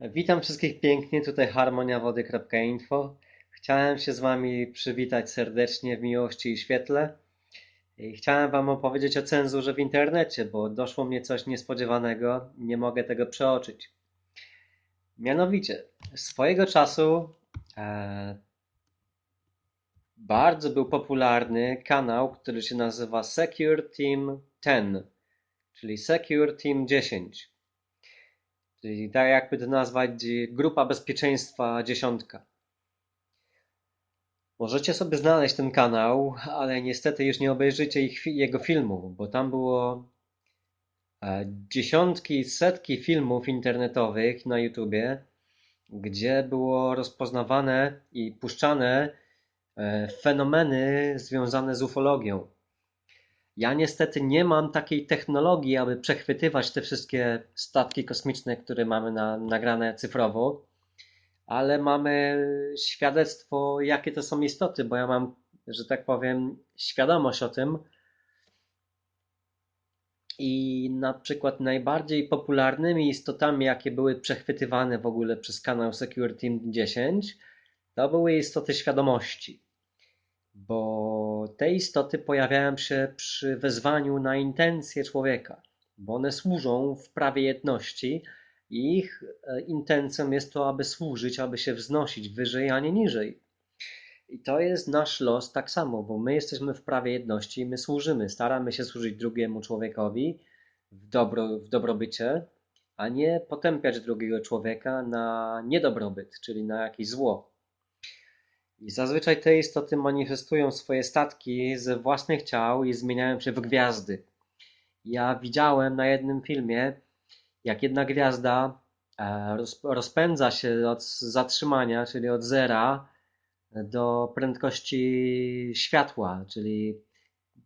Witam wszystkich pięknie, tutaj harmoniawody.info. Chciałem się z Wami przywitać serdecznie w miłości i świetle. I chciałem Wam opowiedzieć o cenzurze w internecie, bo doszło mnie coś niespodziewanego, nie mogę tego przeoczyć. Mianowicie, swojego czasu e, bardzo był popularny kanał, który się nazywa Secure Team 10, czyli Secure Team 10. Czyli tak jakby to nazwać grupa bezpieczeństwa dziesiątka. Możecie sobie znaleźć ten kanał, ale niestety już nie obejrzycie ich, jego filmów, bo tam było e, dziesiątki, setki filmów internetowych na YouTubie, gdzie było rozpoznawane i puszczane e, fenomeny związane z ufologią. Ja niestety nie mam takiej technologii, aby przechwytywać te wszystkie statki kosmiczne, które mamy na, nagrane cyfrowo, ale mamy świadectwo, jakie to są istoty, bo ja mam, że tak powiem, świadomość o tym. I na przykład najbardziej popularnymi istotami, jakie były przechwytywane w ogóle przez kanał Security 10, to były istoty świadomości bo te istoty pojawiają się przy wezwaniu na intencje człowieka, bo one służą w prawie jedności i ich e, intencją jest to, aby służyć, aby się wznosić wyżej, a nie niżej. I to jest nasz los tak samo, bo my jesteśmy w prawie jedności i my służymy, staramy się służyć drugiemu człowiekowi w, dobro, w dobrobycie, a nie potępiać drugiego człowieka na niedobrobyt, czyli na jakieś zło. I zazwyczaj te istoty manifestują swoje statki ze własnych ciał i zmieniają się w gwiazdy. Ja widziałem na jednym filmie, jak jedna gwiazda e, rozpędza się od zatrzymania, czyli od zera do prędkości światła, czyli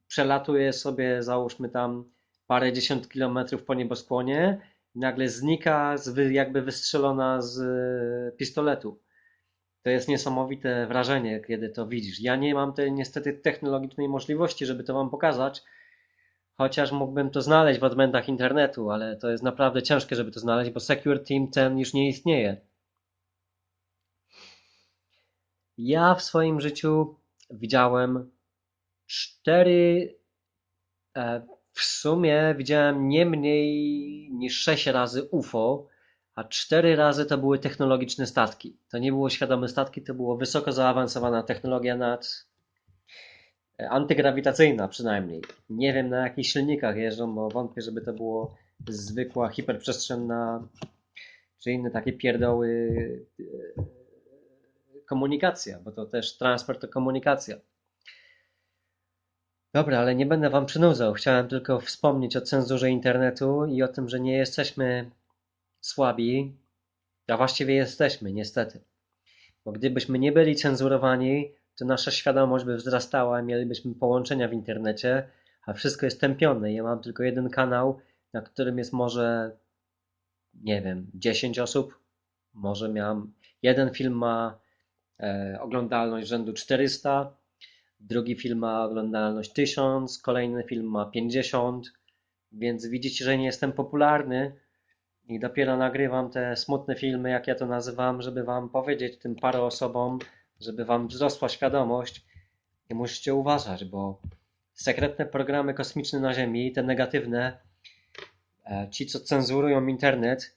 przelatuje sobie, załóżmy tam parę dziesiąt kilometrów po nieboskłonie nagle znika jakby wystrzelona z pistoletu. To jest niesamowite wrażenie, kiedy to widzisz. Ja nie mam tej niestety technologicznej możliwości, żeby to wam pokazać, chociaż mógłbym to znaleźć w odmętach internetu, ale to jest naprawdę ciężkie, żeby to znaleźć, bo Secure Team ten już nie istnieje. Ja w swoim życiu widziałem cztery, e, w sumie widziałem nie mniej niż sześć razy UFO, a cztery razy to były technologiczne statki. To nie było świadome statki, to było wysoko zaawansowana technologia nad e, antygrawitacyjna przynajmniej. Nie wiem na jakich silnikach jeżdżą, bo wątpię, żeby to było zwykła hiperprzestrzenna czy inne takie pierdoły e, komunikacja, bo to też transport to komunikacja. Dobra, ale nie będę wam przynudzał. Chciałem tylko wspomnieć o cenzurze internetu i o tym, że nie jesteśmy słabi, a właściwie jesteśmy, niestety. Bo gdybyśmy nie byli cenzurowani, to nasza świadomość by wzrastała, mielibyśmy połączenia w internecie, a wszystko jest tępione. Ja mam tylko jeden kanał, na którym jest może, nie wiem, 10 osób. Może miałem, jeden film ma e, oglądalność rzędu 400, drugi film ma oglądalność 1000, kolejny film ma 50, więc widzicie, że nie jestem popularny, i dopiero nagrywam te smutne filmy, jak ja to nazywam, żeby wam powiedzieć tym parę osobom, żeby wam wzrosła świadomość. I musicie uważać, bo sekretne programy kosmiczne na Ziemi, te negatywne, e, ci co cenzurują internet,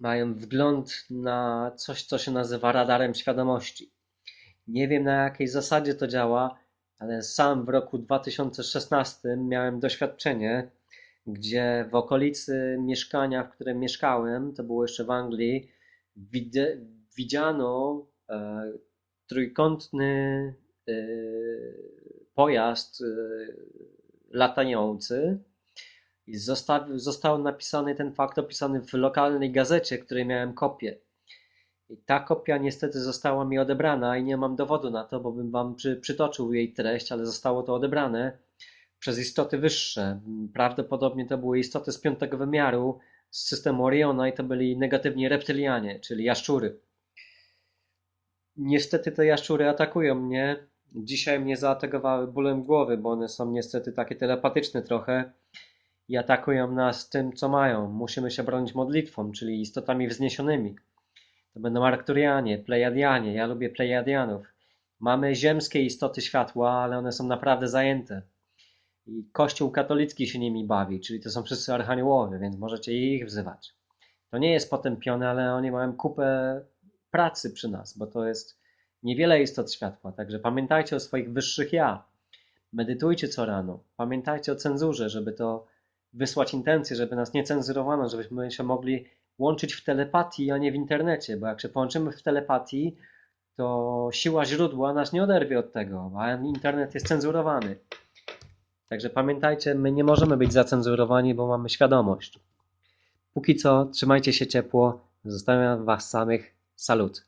mają wgląd na coś, co się nazywa radarem świadomości. Nie wiem na jakiej zasadzie to działa, ale sam w roku 2016 miałem doświadczenie, gdzie w okolicy mieszkania, w którym mieszkałem, to było jeszcze w Anglii, widziano e, trójkątny e, pojazd e, latający i został, został napisany ten fakt opisany w lokalnej gazecie, której miałem kopię. I ta kopia niestety została mi odebrana i nie mam dowodu na to, bo bym wam przy, przytoczył jej treść, ale zostało to odebrane przez istoty wyższe. Prawdopodobnie to były istoty z piątego wymiaru, z systemu Oriona i to byli negatywni reptylianie, czyli jaszczury. Niestety te jaszczury atakują mnie. Dzisiaj mnie zaatakowały bólem głowy, bo one są niestety takie telepatyczne trochę i atakują nas tym, co mają. Musimy się bronić modlitwą, czyli istotami wzniesionymi. To będą Arkturianie, Plejadianie. Ja lubię Plejadianów. Mamy ziemskie istoty światła, ale one są naprawdę zajęte. I Kościół katolicki się nimi bawi, czyli to są wszyscy archaniołowie, więc możecie ich wzywać. To nie jest potępione, ale oni mają kupę pracy przy nas, bo to jest niewiele istot światła. Także pamiętajcie o swoich wyższych ja. Medytujcie co rano. Pamiętajcie o cenzurze, żeby to wysłać intencje, żeby nas nie cenzurowano, żebyśmy się mogli łączyć w telepatii, a nie w internecie, bo jak się połączymy w telepatii, to siła źródła nas nie oderwie od tego, a internet jest cenzurowany. Także pamiętajcie, my nie możemy być zacenzurowani, bo mamy świadomość. Póki co, trzymajcie się ciepło. Zostawiam Was samych. Salut.